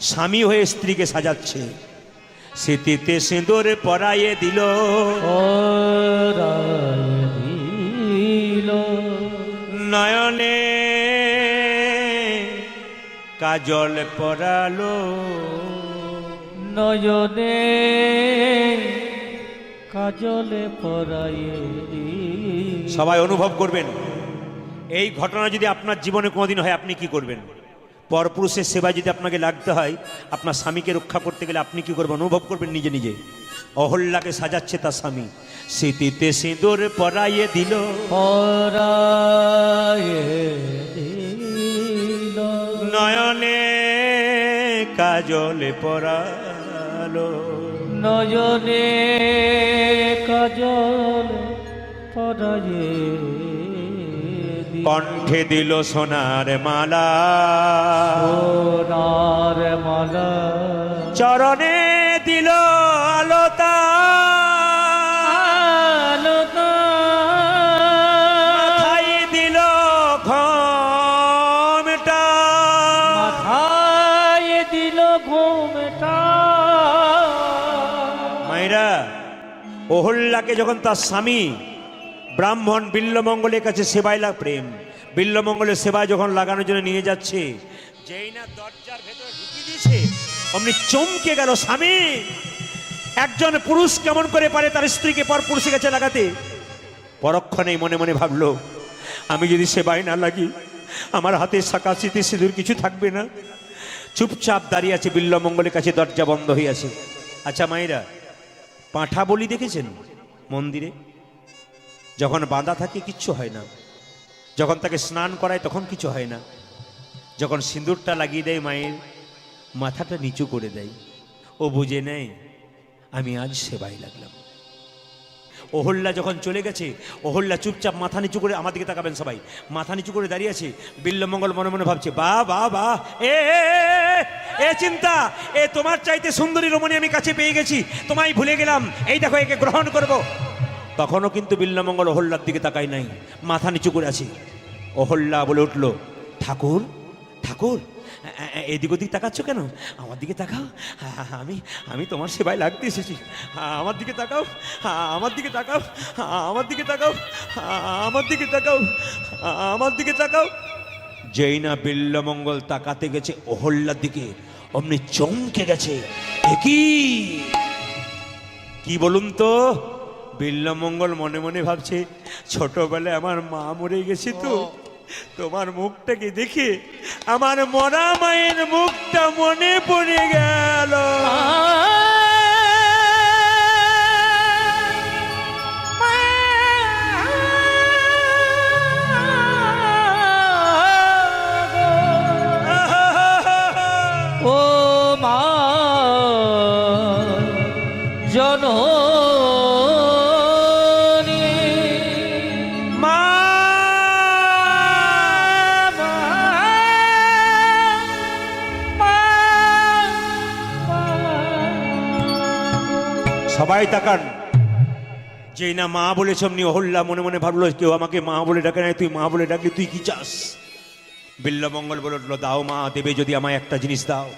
স্বামী হয়ে স্ত্রীকে সাজাচ্ছে। স্মৃতিতে সিঁদুর পরাইয়ে দিল। নয়নে কাজল পরালো। নয়নে কাজলে পরাইয়ে সবাই অনুভব করবেন। এই ঘটনা যদি আপনার জীবনে কোনোদিন হয় আপনি কি করবেন? পরপুরুষের সেবা যদি আপনাকে লাগতে হয় আপনার স্বামীকে রক্ষা করতে গেলে আপনি কি করবেন? অনুভব করবেন নিজে নিজে। অহল্যাকে সাজাচ্ছে তার স্বামী। স্মৃতিতে সিঁদুর পরাইয়ে দিল। নয়নে কাজলে পরালো। নয়নে কাজল দিল কণ্ঠে দিল সোনার মালা। সোনার মালা। চরণে দিল আলোতা। আলোতা। মাথায় দিল ঘমটা। মাথায় দিল ঘুমটা। মায়েরা যখন তার স্বামী ব্রাহ্মণ বিল্লমঙ্গলের কাছে সেবাই লাগ প্রেম। বিল্লমঙ্গলের সেবায় যখন লাগানোর জন্য নিয়ে যাচ্ছে, যেই না দরজার ভেতরে ঢুকিয়ে দিয়েছে, অমনি চমকে গেল স্বামী। একজন পুরুষ কেমন করে পারে তার স্ত্রীকে পর পুরুষের কাছে লাগাতে? পরক্ষণেই মনে মনে ভাবলো, আমি যদি সেবায় না লাগি, আমার হাতে স্মৃতি সিঁদুর কিছু থাকবে না। চুপচাপ দাঁড়িয়ে আছে বিল্লমঙ্গলের কাছে দরজা বন্ধ হয়ে আছে। আচ্ছা মায়েরা পাঁঠা বলি দেখেছেন মন্দিরে? যখন বাঁধা থাকে কিচ্ছু হয় না। যখন তাকে স্নান করায় তখন কিছু হয় না। যখন সিঁদুরটা লাগিয়ে দেয় মায়ের মাথাটা নিচু করে দেয়। ও বুঝে নেয় আমি আজ সেবাই লাগলাম। অহল্যা যখন চলে গেছে অহল্যা চুপচাপ মাথা নিচু করে আমার দিকে তাকাবেন সবাই। মাথা নিচু করে দাঁড়িয়ে আছে বিল্লমঙ্গল মনে মনে ভাবছে বা বা বা এ এ, এ, এ চিন্তা এ তোমার চাইতে সুন্দরী রমণী আমি কাছে পেয়ে গেছি। তোমায় ভুলে গেলাম। এই দেখো একে গ্রহণ করব। তখনও কিন্তু বিল্লমঙ্গল অহল্যার দিকে তাকাই নাই, মাথা নিচু করে আছি। অহল্যা বলে উঠল, ঠাকুর ঠাকুর এদিক ওদিক তাকাচ্ছ কেন? আমার দিকে তাকাও। আমি আমি তোমার সেবায় লাগতে এসেছি। আমার দিকে তাকাও। আমার দিকে তাকাও। আমার দিকে তাকাও। আমার দিকে তাকাও। আমার দিকে তাকাও। যেই না বিল্লমঙ্গল তাকাতে গেছে অহল্যার দিকে, অমনি চমকে গেছে। কি বলুন তো? বিল্লমঙ্গল মনে মনে ভাবছে ছোটবেলায় আমার মা মরে গেছে তো। তোমার মুখটাকে দেখে আমার মরা মায়ের মুখটা মনে পড়ে গেল। ও মা জননী। সবাই তাকান। যেই না মা বলেছ, অমনি অহল্যা মনে মনে ভাবলো, কেউ আমাকে মা বলে ডাকে নাই, তুই মা বলে ডাকলি, তুই কি চাস? বিল্লমঙ্গল বলে উঠল, দাও মা, দেবে যদি আমায় একটা জিনিস দাও।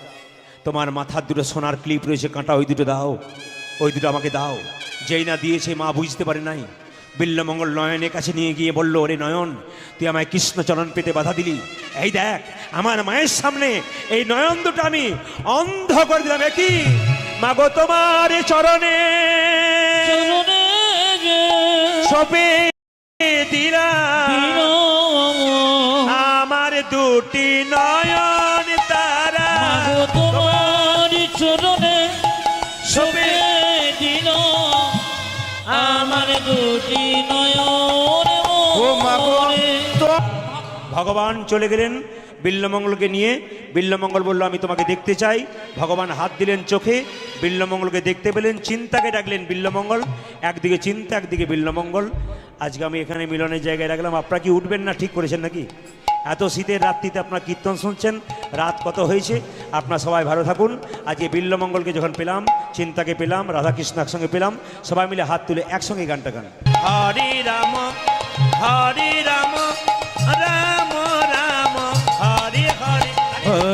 তোমার মাথার দুটো সোনার ক্লিপ রয়েছে, কাঁটা ওই দুটো দাও, ওই দুটো আমাকে দাও। যেই না দিয়েছে, মা বুঝতে পারে নাই। বিল্লমঙ্গল নয়নের কাছে নিয়ে গিয়ে বলল, ওরে নয়ন, তুই আমায় কৃষ্ণচরণ পেতে বাধা দিলি। এই দেখ, আমার মায়ের সামনে এই নয়ন দুটো আমি অন্ধ করে দিলাম একই মাগো তোমার চরণে। সপে দিল। আমার দুটি নয়ন তারা। তোমার চরণে সপে দিল আমার দুটি ভগবান চলে গেলেন বিল্লমঙ্গলকে নিয়ে। বিল্লমঙ্গল বলল, আমি তোমাকে দেখতে চাই। ভগবান হাত দিলেন চোখে। বিল্লমঙ্গলকে দেখতে পেলেন, চিন্তাকে ডাকলেন বিল্লমঙ্গল। একদিকে চিন্তা, একদিকে বিল্লমঙ্গল। আজকে আমি এখানে মিলনের জায়গায় রাখলাম। আপনারা কি উঠবেন না? ঠিক করেছেন নাকি? এত শীতের রাত্রিতে আপনার কীর্তন শুনছেন? রাত কত হয়েছে? আপনার সবাই ভালো থাকুন। আজকে বিল্লমঙ্গলকে যখন পেলাম, চিন্তাকে পেলাম, রাধাকৃষ্ণ একসঙ্গে পেলাম, সবাই মিলে হাত তুলে একসঙ্গে গানটা গান। হরে রাম হরে রাম রাম